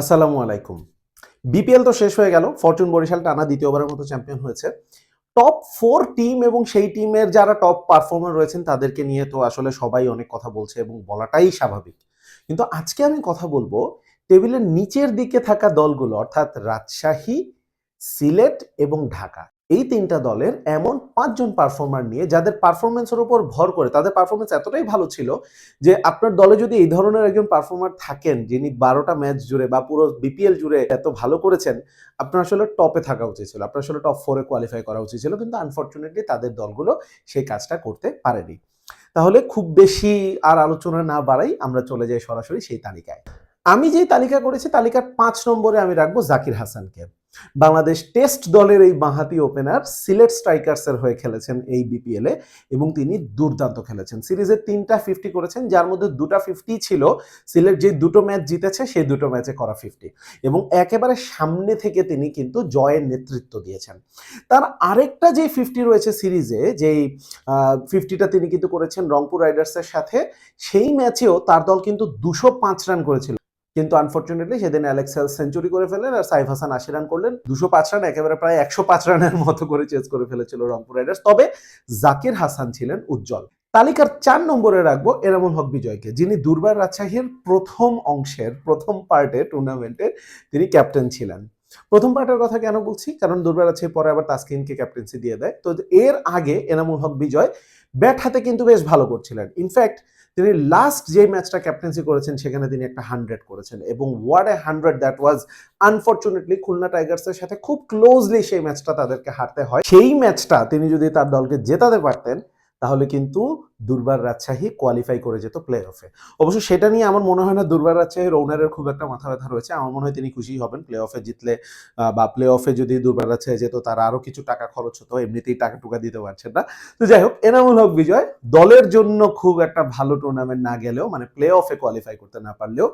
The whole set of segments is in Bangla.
আসসালামু আলাইকুম। বিপিএল তো শেষ হয়ে গেল, ফরচুন বরিশাল টানা দ্বিতীয়বারের মতো চ্যাম্পিয়ন হয়েছে। টপ ফোর টিম এবং সেই টিমের যারা টপ পারফর্মার রয়েছেন, তাদেরকে নিয়ে তো আসলে সবাই অনেক কথা বলছে এবং বলাটাই স্বাভাবিক। কিন্তু আজকে আমি কথা বলব টেবিলের নিচের দিকে থাকা দলগুলো, অর্থাৎ রাজশাহী, সিলেট এবং ঢাকা। এই তিনটা দলের এমন পাঁচজন পারফর্মার নিয়ে যাদের পারফরমেন্সের উপর ভর করে, তাদের পারফরমেন্স এতটাই ভালো ছিল যে আপনার দলে যদি এই ধরনের একজন পারফর্মার থাকেন, যিনি বারোটা ম্যাচ জুড়ে বা পুরো বিপিএল জুড়ে এত ভালো করেছেন, আপনার আসলে টপে থাকা উচিত ছিল। আপনার আসলে টপ ফোরে কোয়ালিফাই করা উচিত ছিল, কিন্তু আনফর্চুনেটলি তাদের দলগুলো সেই কাজটা করতে পারেনি। তাহলে খুব বেশি আর আলোচনা না বাড়াই, আমরা চলে যাই সরাসরি সেই তালিকায়। আমি যে তালিকা করেছি, তালিকার পাঁচ নম্বরে আমি রাখব জাকির হাসানকে। বাংলাদেশ টেস্ট দলের এই বাঁহাতি ওপেনার সিলেট স্ট্রাইকার্সের হয়ে খেলেছেন এই বিপিএলে এবং তিনি দুর্দান্ত খেলেছেন। সিরিজের তিনটা ফিফটি করেছেন, যার মধ্যে দুটা ফিফটি ছিল। সিলেট যে দুটো ম্যাচ জিতেছে, সেই দুটো ম্যাচে করা ফিফটি এবং একেবারে সামনে থেকে তিনি কিন্তু জয়ের নেতৃত্ব দিয়েছেন। তার আরেকটা যে ফিফটি রয়েছে সিরিজে, যেই ফিফটিটা তিনি কিন্তু করেছেন রংপুর রাইডার্সের সাথে, সেই ম্যাচেও তার দল কিন্তু দুশো পাঁচ রান করেছিল। কিন্তু আনফর্চুনেটলি সেদিন অ্যালেক্স সেঞ্চুরি করে ফেলেন আর সাইফ হাসান আশি রান করলেন। দুশো পাঁচ রান একেবারে প্রায় একশো পাঁচ রানের মতো করে চেস করে ফেলেছিল রংপুর রাইডার্স তবে জাকির হাসান ছিলেন উজ্জ্বল। তালিকার চার নম্বরে রাখব এরামুল হক বিজয়কে, যিনি দুর্বার রাজশাহীর প্রথম অংশের, প্রথম পার্টে টুর্নামেন্টের তিনি ক্যাপ্টেন ছিলেন। প্রথম পার্টের কথা কেন বলছি? কারণ দুর্বার রাজশাহী পরে আবার তাসকিনকে ক্যাপ্টেন্সি দিয়ে দেয়। তো এর আগে এনামুল হক বিজয় ব্যাট হাতে কিন্তু বেশ ভালো করছিলেন। ইনফ্যাক্ট তিনি লাস্ট যে ম্যাচটা ক্যাপ্টেন্সি করেছেন, সেখানে তিনি একটা হান্ড্রেড করেছেন। এবং what a hundred that was unfortunately Khulna টাইগার্সের সাথে খুব ক্লোজলি সেই ম্যাচটা তাদেরকে হারতে হয়। সেই ম্যাচটা তিনি যদি তার দলকে জেতাতে পারতেন তাহলে কিন্তু দুর্বার রাজশাহী কোয়ালিফাই করে যেত প্লে অফে অবশ্য সেটা নিয়ে আমার মনে হয় না দুর্বার রাজশাহীর ওনারের খুব একটা মাথা ব্যথা রয়েছে। আমার মনে হয় তিনি খুশি হবেন। প্লে অফে জিতলে বা প্লে অফে যদি দুর্বার রাজশাহী যেত, তার আরও কিছু টাকা খরচ হতো। এমনিতেই টাকা টুকা দিতে পারছেন না। তো যাই হোক, এনামুল হক বিজয় দলের জন্য খুব একটা ভালো টুর্নামেন্ট না গেলেও মানে প্লে অফে কোয়ালিফাই করতে না পারলেও,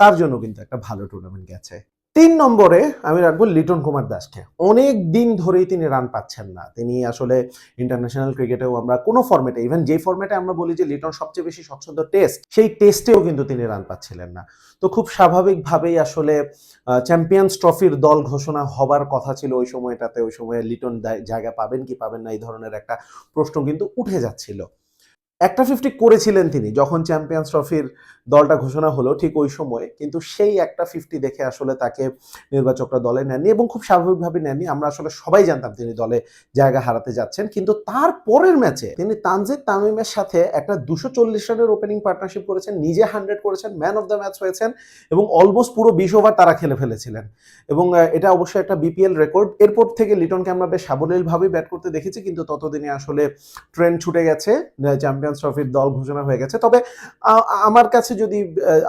তার জন্য কিন্তু একটা ভালো টুর্নামেন্ট গেছে। তিন নম্বরে আমি রাখব লিটন কুমার দাসকে। অনেক দিন ধরেই তিনি রান পাচ্ছেন না। তিনি আসলে ইন্টারন্যাশনাল ক্রিকেটেও আমরা কোনো ফর্মেটে ইভেন যে ফর্মেটে আমরা বলি যে লিটন সবচেয়ে বেশি স্বচ্ছন্দ টেস্ট সেই টেস্টেও কিন্তু তিনি রান পাচ্ছিলেন না। তো খুব স্বাভাবিকভাবেই আসলে চ্যাম্পিয়ন্স ট্রফির দল ঘোষণা হবার কথা ছিল ওই সময়টাতে। ওই সময়ে লিটন জায়গা পাবেন কি পাবেন না এই ধরনের একটা প্রশ্ন কিন্তু উঠে যাচ্ছিল। একটা ফিফটি করেছিলেন তিনি যখন চ্যাম্পিয়ন্স ট্রফির দলটা ঘোষণা হলো ঠিক ওই সময়ে, কিন্তু সেই একটা ফিফটি দেখে আসলে তাকে নির্বাচকরা দলে নেননি এবং খুব স্বাভাবিকভাবে নেননি। আমরা আসলে সবাই জানতাম তিনি দলে জায়গা হারাতে যাচ্ছেন, কিন্তু তার পরের ম্যাচে তিনি তানজিদ তামিমের সাথে একটা দুশো চল্লিশ রানের ওপেনিং পার্টনারশিপ করেছেন, নিজে হান্ড্রেড করেছেন ম্যান অফ দ্য ম্যাচ হয়েছেন এবং অলমোস্ট পুরো বিশ ওভার তারা খেলে ফেলেছিলেন। এবং এটা অবশ্যই একটা বিপিএল রেকর্ড এরপর থেকে লিটনকে আমরা বেশ সাবলীলভাবেই ব্যাট করতে দেখেছি, কিন্তু ততদিনে আসলে ট্রেন ছুটে গেছে চ্যাম্পিয়ন্স ট্রফির দল ঘোষণা হয়ে গেছে। তবে আমার কাছে যদি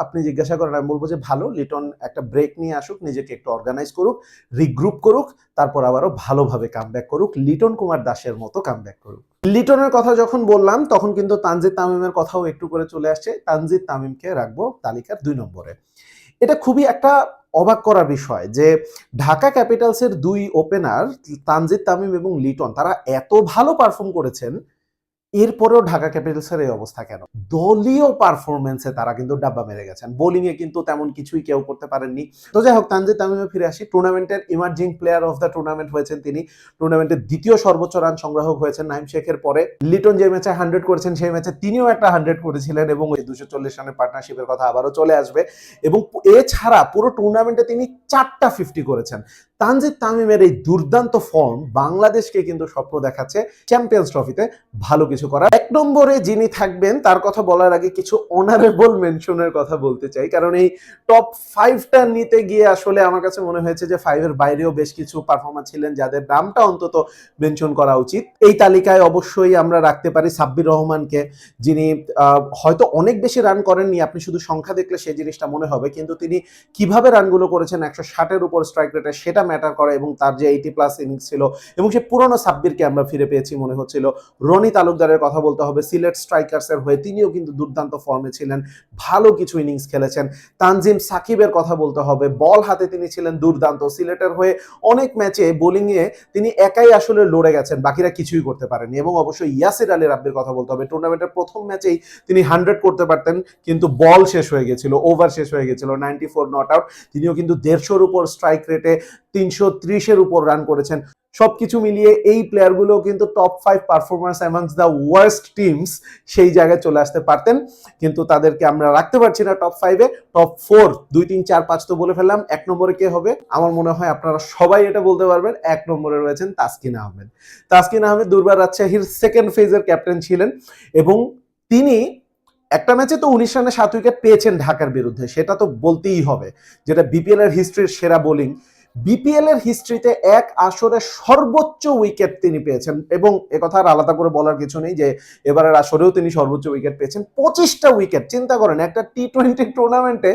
আপনি জিজ্ঞাসা করেন, আমি বলব যে ভালো, লিটন একটা ব্রেক নিয়ে আসুক, নিজেকে একটু অর্গানাইজ করুক রিগ্রুপ করুক, তারপর আবারও ভালোভাবে কামব্যাক করুক, লিটন কুমার দাসের মতো কামব্যাক করুক। লিটনের কথা যখন বললাম, তখন কিন্তু তানজিদ তামিমের কথাও একটু করে চলে আসছে, তানজিদ তামিমকে রাখব তালিকার দুই নম্বরে। এটা খুবই একটা অবাক করার বিষয় যে ঢাকা ক্যাপিটালসের দুই ওপেনার তানজিদ তামিম এবং লিটন, তারা এত ভালো পারফর্ম করেছেন এরপরেও ঢাকা ক্যাপিটালসের এই অবস্থা কেন? দলীয় পারফরমেন্সে তারা কিন্তু ডাব্বা মেরে গেছেন। বোলিং এ কিন্তু তেমন কিছুই কেউ করতে পারেননি। তো যাই হোক, তানজিদ তামিমে ফিরে আসি। টুর্নামেন্টের emerging player of the tournament হয়েছেন তিনি। টুর্নামেন্টের দ্বিতীয় সর্বোচ্চ রান সংগ্রাহক হয়েছেন নাইম শেখের পরে। লিটন যে ম্যাচে হান্ড্রেড করেছেন, সেই ম্যাচে তিনিও একটা হান্ড্রেড করেছিলেন এবং ওই দুশো চল্লিশ রানের পার্টনারশিপের কথা আবারও চলে আসবে। এবং এছাড়া পুরো টুর্নামেন্টে তিনি চারটা ফিফটি করেছেন। তানজিদ তামিমের এই দুর্দান্ত ফর্ম বাংলাদেশকে কিন্তু স্বপ্ন দেখাচ্ছে চ্যাম্পিয়ন্স ট্রফিতে ভালো কিছু করা এক নম্বরে যিনি থাকবেন, তার কথা বলার আগে কিছু অনারেবল মেনশনের কথা বলতে চাই। কারণ এই টপ ফাইভটা নিতে গিয়ে আসলে আমার কাছে মনে হয়েছে যে ফাইভের বাইরেও বেশ কিছু পারফর্মার ছিলেন যাদের নামটা অন্তত মেনশন করা উচিত। এই তালিকায় অবশ্যই আমরা রাখতে পারি সাব্বির রহমানকে, যিনি হয়তো অনেক বেশি রান করেননি, আপনি শুধু সংখ্যা দেখলে সেই জিনিসটা মনে হবে, কিন্তু তিনি কীভাবে রানগুলো করেছেন, একশো ষাটের উপর স্ট্রাইক রেটে সেটা ম্যাটার করে এবং তার যে এইটি প্লাস ইনিংস ছিল এবং সে পুরনো সাব্বিরকে আমরা ফিরে পেয়েছি মনে হচ্ছিল। রনি তালুকদারের কথা বলতে হবে। সিলেট স্ট্রাইকার্সের হয়ে তিনিও কিন্তু দুর্দান্ত ফর্মে ছিলেন। ভালো কিছু ইনিংস খেলেছেন। তানজিম সাকিবের কথা বলতে হবে। বল হাতে তিনি ছিলেন দুর্দান্ত। সিলেটের হয়ে অনেক ম্যাচে বোলিংয়ে তিনি একাই আসলে লড়ে গেছেন। বাকিরা কিছুই করতে পারেনি এবং অবশ্যই ইয়াসির আলী রাব্বির কথা বলতে হবে। টুর্নামেন্টের প্রথম ম্যাচেই তিনি হান্ড্রেড করতে পারতেন, কিন্তু বল শেষ হয়ে গেছিল ওভার শেষ হয়ে গেছিল নাইনটি ফোর নট আউট তিনিও কিন্তু দেড়শোর উপর স্ট্রাইক রেটে তিনশো ত্রিশের উপর রান করেছেন। সবকিছু মিলিয়ে এই প্লেয়ারগুলো কিন্তু top five performance amongst the worst teams সেই জায়গায় চলে আসতে পারতেন। কিন্তু তাদেরকে আমরা রাখতে পারছি না টপ ফাইভে টপ ফোর দুই, তিন, চার, পাঁচ তো বলে ফেললাম। এক নম্বরে কে হবে? আমার মনে হয় আপনারা সবাই এটা বলতে পারবেন। এক নম্বরে রয়েছেন তাসকিন আহমেদ। তাসকিন আহমেদ দুর্বার রাজশাহীর সেকেন্ড ফেজের ক্যাপ্টেন ছিলেন এবং তিনি একটা ম্যাচে তো উনিশ রানে সাত উইকেট পেয়েছেন ঢাকার বিরুদ্ধে। সেটা তো বলতেই হবে। যেটা বিপিএল এর হিস্ট্রির সেরা বোলিং বিপিএল এর হিস্ট্রিতে এক আসরে সর্বোচ্চ উইকেট তিনি পেয়েছেন। এবং একথা আর আলাদা করে বলার কিছু নেই যে এবারের আসরেও তিনি সর্বোচ্চ উইকেট পেয়েছেন। পঁচিশটা উইকেট চিন্তা করেন, একটা টি টোয়েন্টি টুর্নামেন্টে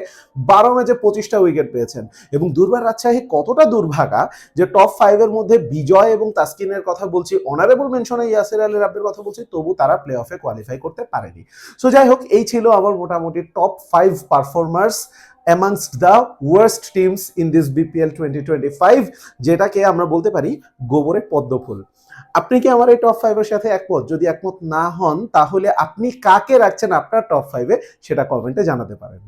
বারো ম্যাচে পঁচিশটা উইকেট পেয়েছেন। এবং দুর্বার রাজশাহী কতটা দুর্ভাগা যে টপ ফাইভের মধ্যে বিজয় এবং তাসকিনের কথা বলছি অনারেবল মেনশনে ইয়াসির আলী রাব্বির কথা বলছি, তবু তারা প্লে অফে কোয়ালিফাই করতে পারেনি। সো যাই হোক, এই ছিল আমার মোটামুটি top five performers amongst the worst teams in this BPL twenty twenty five যেটাকে আমরা বলতে পারি গোবরের পদ্মফুল। আপনি কি আমার এই টপ ফাইভের সাথে একমত? যদি একমত না হন, তাহলে আপনি কাকে রাখছেন আপনার টপ ফাইভে সেটা কমেন্টে জানাতে পারেন।